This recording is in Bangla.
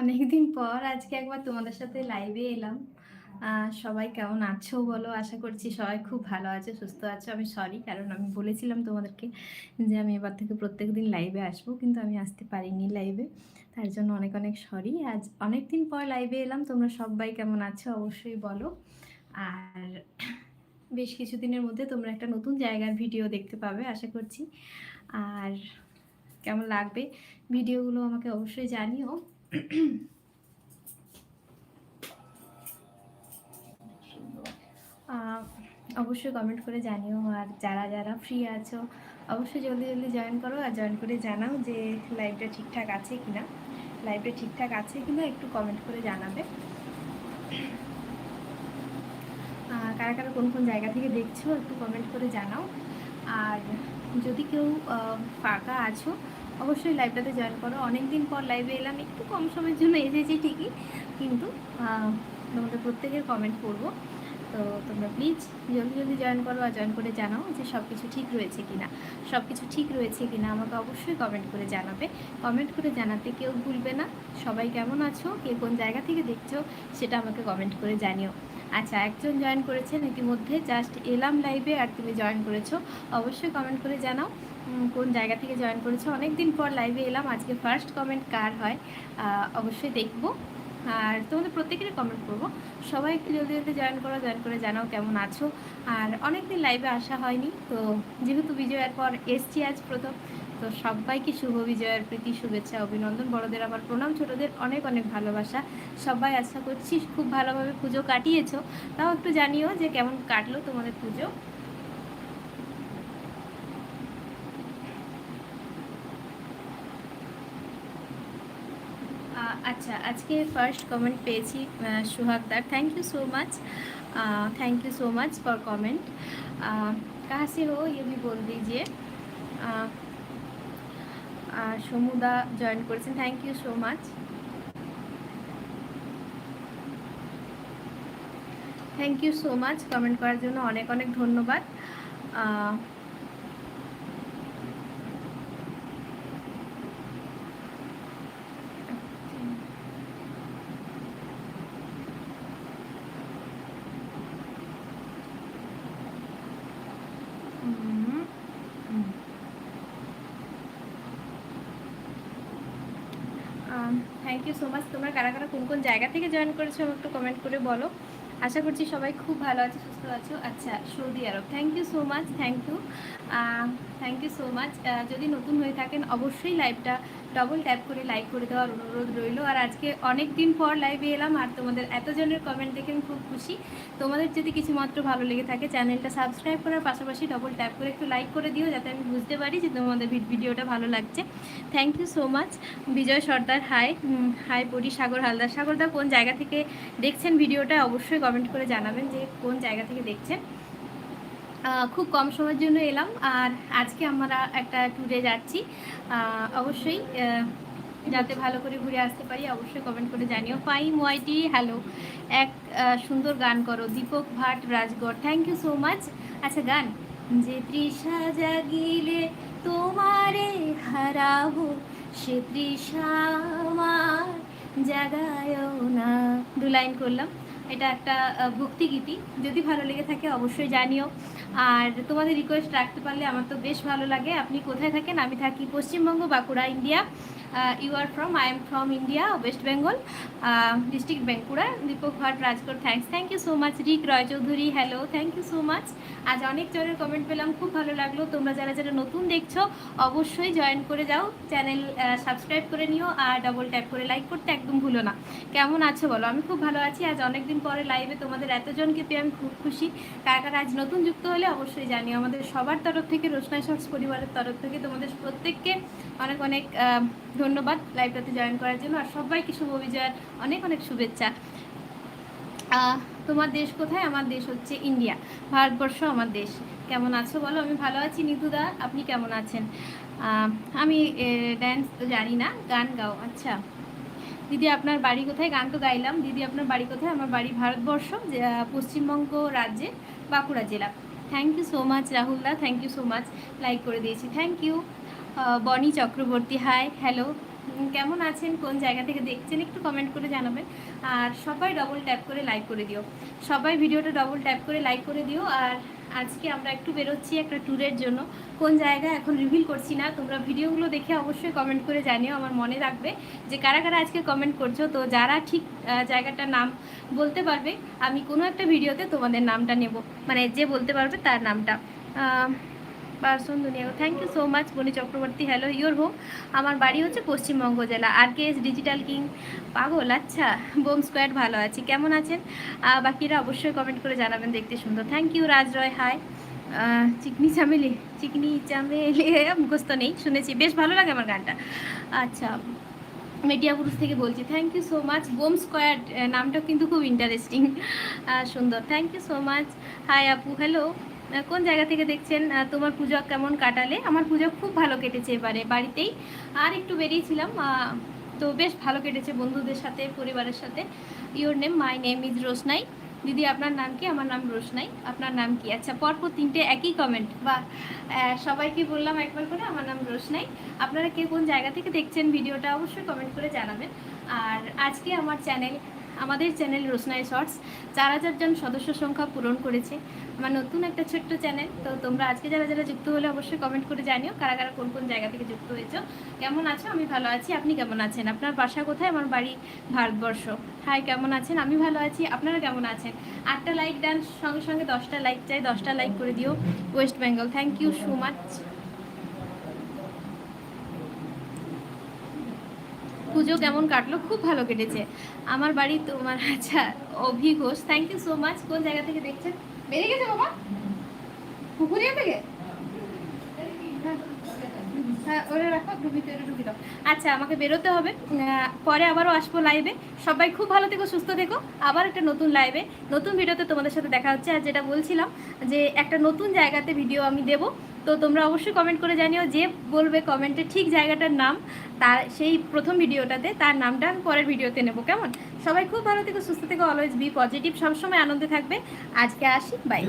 অনেকদিন পর আজকে একবার তোমাদের সাথে লাইভে এলাম। সবাই কেমন আছো বলো? আশা করছি সবাই খুব ভালো আছে, সুস্থ আছো। আমি সরি কারণ আমি বলেছিলাম তোমাদেরকে যে আমি এবার থেকে প্রত্যেক দিন লাইভে আসব, কিন্তু আমি আসতে পারিনি লাইভে তার জন্য অনেক অনেক সরি আজ অনেক দিন পর লাইভে এলাম। তোমরা সবাই কেমন আছো অবশ্যই বলো। আর বেশ কিছুদিনের মধ্যে তোমরা একটা নতুন জায়গার ভিডিও দেখতে পাবে, আশা করছি। আর কেমন লাগবে? ভিডিওগুলো আমাকে অবশ্যই জানিও। অবশ্যই কমেন্ট করে জানিও আর যারা যারা ফ্রি আছো, অবশ্যই জলদি জলদি জয়েন করো আর জয়েন করে জানাও যে লাইভটা ঠিকঠাক আছে কিনা। লাইভটা ঠিকঠাক আছে কিনা একটু কমেন্ট করে জানাবে। কারা কারা কোন কোন জায়গা থেকে দেখছ একটু কমেন্ট করে জানাও। আর যদি কেউ ফাঁকা আছো অবশ্যই লাইভটাতে জয়েন করো। অনেক দিন পর লাইভে এলাম, একটু কম সময়ের জন্য এসেছি ঠিকই, কিন্তু তোমাদের প্রত্যেকের কমেন্ট করব তো তোমরা প্লিজ জলদি জলদি জয়েন করো আর জয়েন করে জানাও যে সব কিছু ঠিক রয়েছে কিনা। সব কিছু ঠিক রয়েছে কিনা আমাকে অবশ্যই কমেন্ট করে জানাবে। কমেন্ট করে জানাতে কেউ ভুলবে না। সবাই কেমন আছো? কে কোন জায়গা থেকে দেখছ? সেটা আমাকে কমেন্ট করে জানিও। আচ্ছা একজন জয়েন করেছেন, ইতিমধ্যে জাস্ট এলাম লাইভে আর তুমি জয়েন করেছ। অবশ্যই কমেন্ট করে জানাও। কোন জায়গা থেকে জয়েন করেছ? অনেক দিন পর লাইভে এলাম। আজকে ফার্স্ট কমেন্ট কার হয়? অবশ্যই দেখব। আর তোমাদের প্রত্যেকেরই কমেন্ট করব। সবাই একটু জলদি জলদি জয়েন করো জয়েন করে জানাও কেমন আছো। আর অনেক দিন লাইভে আসা হয়নি। তো যেহেতু বিজয়ের পর এসছি আজ প্রথম, তো সবাইকে শুভ বিজয়ের প্রীতি, শুভেচ্ছা, অভিনন্দন। বড়দের আমার প্রণাম। ছোটদের অনেক অনেক ভালোবাসা। সবাই আশা করছি খুব ভালোভাবে পুজো কাটিয়েছো। তাও একটু জানিও যে কেমন কাটলো তোমাদের পুজো। আচ্ছা আজকে ফার্স্ট কমেন্ট পেয়েছি সুহাগদার thank you so much thank you so much for comment कहाँ হো ইয়ে हो বল দিজিয়ে। সমুদা জয়েন করেছেন। Thank you so much thank you so much comment করার জন্য অনেক অনেক ধন্যবাদ। থ্যাংক ইউ সো মাচ তোমরা কারা কারা কোন কোন জায়গা থেকে জয়েন করেছ আমাকে একটু কমেন্ট করে বলো। আশা করছি সবাই খুব ভালো আছে, সুস্থ আছো। আচ্ছা Saudi Arab. Thank you so much thank you thank you so much যদি নতুন হয়ে থাকেন, অবশ্যই লাইভটা ডবল ট্যাপ করে লাইক করে দেওয়ার অনুরোধ রইল। আর আজকে অনেক দিন পর লাইভে এলাম, আর তোমাদের এতজনের কমেন্ট দেখে আমি খুব খুশি। তোমাদের যদি কিছু মাত্র ভালো লেগে থাকে চ্যানেলটা সাবস্ক্রাইব করার পাশাপাশি ডবল ট্যাপ করে একটু লাইক করে দিও, যাতে আমি বুঝতে পারি যে তোমাদের ভিডিওটা ভালো লাগছে। Thank you so much Bijoy Sardar hi hi Pori, Sagar Haldar. সাগরদা কোন জায়গা থেকে দেখছেন ভিডিওটা অবশ্যই কমেন্ট করে জানাবেন যে কোন জায়গা থেকে দেখছেন। খুব কম সময়ের জন্য এলাম। আর আজকে আমরা একটা ট্যুরে যাচ্ছি। অবশ্যই যাতে ভালো করে ঘুরে আসতে পারি, অবশ্যই কমেন্ট করে জানিও। ফাইম ওয়াইটি হ্যালো এক সুন্দর গান করো। Deepak Bhat, Rajgarh. Thank you so much আচ্ছা গান। যে তৃষা জাগিলে তোমারে হারাবো, সে তৃষা আমার জাগায় না। দু লাইন করলাম। এটা একটা ভক্তিগীতি যদি ভালো লেগে থাকে, অবশ্যই জানিও। আর তোমাদের রিকোয়েস্ট রাখতে পারলে আমার তো বেশ ভালো লাগে। আপনি কোথায় থাকেন? আমি থাকি Paschimbanga, Bankura, India. You are from I am from India West Bengal district Bankura Deepak Bhat Rajkot thanks thank you so much Rick Roy Chowdhury hello thank you so much আজ অনেক জনের কমেন্ট পেলাম, খুব ভালো লাগল। তোমরা যারা যারা নতুন দেখছ, অবশ্যই জয়েন করে যাও। চ্যানেল সাবস্ক্রাইব করে নিও আর ডবল ট্যাপ করে লাইক করতে একদম ভুলো না। কেমন আছো বলো? আমি খুব ভালো আছি। আজ অনেক দিন পরে লাইভে তোমাদের এতজনকে পেয়ে আমি খুব খুশি। কার কার আজ নতুন যুক্ত হলে অবশ্যই জানিও আমাদের সবার তরফ থেকে রোশনা শর্টস পরিবারের তরফ থেকে তোমাদের প্রত্যেককে অনেক অনেক ধন্যবাদ লাইভটাতে জয়েন করার জন্য। আর সবাইকে শুভ বিজয়ের অনেক অনেক শুভেচ্ছা। তোমার দেশ কোথায়? আমার দেশ হচ্ছে ইন্ডিয়া। ভারতবর্ষ আমার দেশ। কেমন আছো বলো? আমি ভালো আছি। নিতুদা আপনি কেমন আছেন? আমি ড্যান্স তো জানি না, গান গাও। আচ্ছা। দিদি, আপনার বাড়ি কোথায়? গান তো গাইলাম। দিদি, আপনার বাড়ি কোথায়? আমার বাড়ি ভারতবর্ষ পশ্চিমবঙ্গ রাজ্যে বাঁকুড়া জেলা। Thank you so much রাহুলদা thank you so much like করে দিয়েছি। থ্যাংক ইউ বনি চক্রবর্তী। হাই হ্যালো কেমন আছেন? কোন জায়গা থেকে দেখছেন? একটু কমেন্ট করে জানাবেন। আর সবাই ডবল ট্যাপ করে লাইক করে দিও। সবাই ভিডিওটা ডবল ট্যাপ করে লাইক করে দিও। আর আজকে আমরা একটু বেরোচ্ছি একটা ট্যুরের জন্য। কোন জায়গা এখন রিভিল করছি না, তোমরা ভিডিওগুলো দেখে অবশ্যই কমেন্ট করে জানিও, আমার মনে রাখবে যে কারা কারা আজকে কমেন্ট করছ। তো যারা ঠিক জায়গাটার নাম বলতে পারবে, আমি কোনো একটা ভিডিওতে তোমাদের নামটা নেব। মানে যে বলতে পারবে তার নামটা। পার্সন দুনিয়া থ্যাংক ইউ সো মাচ বনি চক্রবর্তী। হ্যালো ইউর হোম আমার বাড়ি হচ্ছে পশ্চিমবঙ্গ জেলা। R K S digital king পাগল আচ্ছা। বোম স্কোয়াড ভালো আছি। কেমন আছেন? বাকিরা অবশ্যই কমেন্ট করে জানাবেন দেখতে সুন্দর। Thank you Raj Roy hi Chikni Chameli Chikni Chameli মুখস্থ নেই, শুনেছি। বেশ ভালো লাগে আমার গানটা। আচ্ছা মেটিয়া পুরুষ থেকে বলছি। Thank you so much bomb squad নামটা কিন্তু খুব ইন্টারেস্টিং সুন্দর। Thank you so much hi আপু হ্যালো কোন জায়গা থেকে দেখছেন তোমার পুজো কেমন কাটালে? আমার পুজো খুব ভালো কেটেছে এবারে বাড়িতেই। আর একটু বেরিয়েছিলাম তো বেশ ভালো কেটেছে বন্ধুদের সাথে, পরিবারের সাথে। Your name my name is Roshnai দিদি, আপনার নাম কি? আমার নাম রোশনাই আপনার নাম কি? আচ্ছা পরপর তিনটে একই কমেন্ট বা সবাইকে বললাম একবার করে, আমার নাম রোশনাই আপনারা কে কোন জায়গা থেকে দেখছেন ভিডিওটা, অবশ্যই কমেন্ট করে জানাবেন। আর আজকে আমার চ্যানেল আমাদের চ্যানেল রোশনাই শর্টস। চার হাজার জন সদস্য সংখ্যা পূরণ করেছে। আমার নতুন একটা ছোট্ট চ্যানেল। তো তোমরা আজকে যারা যারা যুক্ত হলে অবশ্যই কমেন্ট করে জানিও কারা কারা কোন কোন জায়গা থেকে যুক্ত হয়েছো। কেমন আছো? আমি ভালো আছি। আপনি কেমন আছেন? আপনার বাসা কোথায়? আমার বাড়ি ভারতবর্ষ। হাই কেমন আছেন? আমি ভালো আছি। আপনারা কেমন আছেন? আটটা লাইক দেন সঙ্গে সঙ্গে দশটা লাইক চাই। দশটা লাইক করে দিও। West Bengal thank you so much পুজো কেমন কাটলো? খুব ভালো কেটেছে। আমার বাড়ি তোমার আচ্ছা Abhi Ghosh. Thank you so much কোন জায়গা থেকে দেখছেন? বেরিয়ে গেছে বাবা। পুকুরিয়া থেকে? হ্যাঁ আচ্ছা আমাকে বেরোতে হবে। পরে আবারও আসব লাইভে সবাই খুব ভালো থেকো, সুস্থ থেকো। আবার একটা নতুন লাইভে নতুন ভিডিওতে তোমাদের সাথে দেখা হচ্ছে। আর যেটা বলছিলাম যে, একটা নতুন জায়গাতে ভিডিও আমি দেবো। তো তোমরা অবশ্যই কমেন্ট করে জানিও যে বলবে কমেন্টে ঠিক জায়গাটার নাম, তার সেই প্রথম ভিডিওটাতে, তার নামটা আমি পরের ভিডিওতে নেব, কেমন? সবাই খুব ভালো থেকো, সুস্থ থেকো অলওয়েজ বি পজিটিভ সবসময় আনন্দে থাকবে। আজকে আসি বাই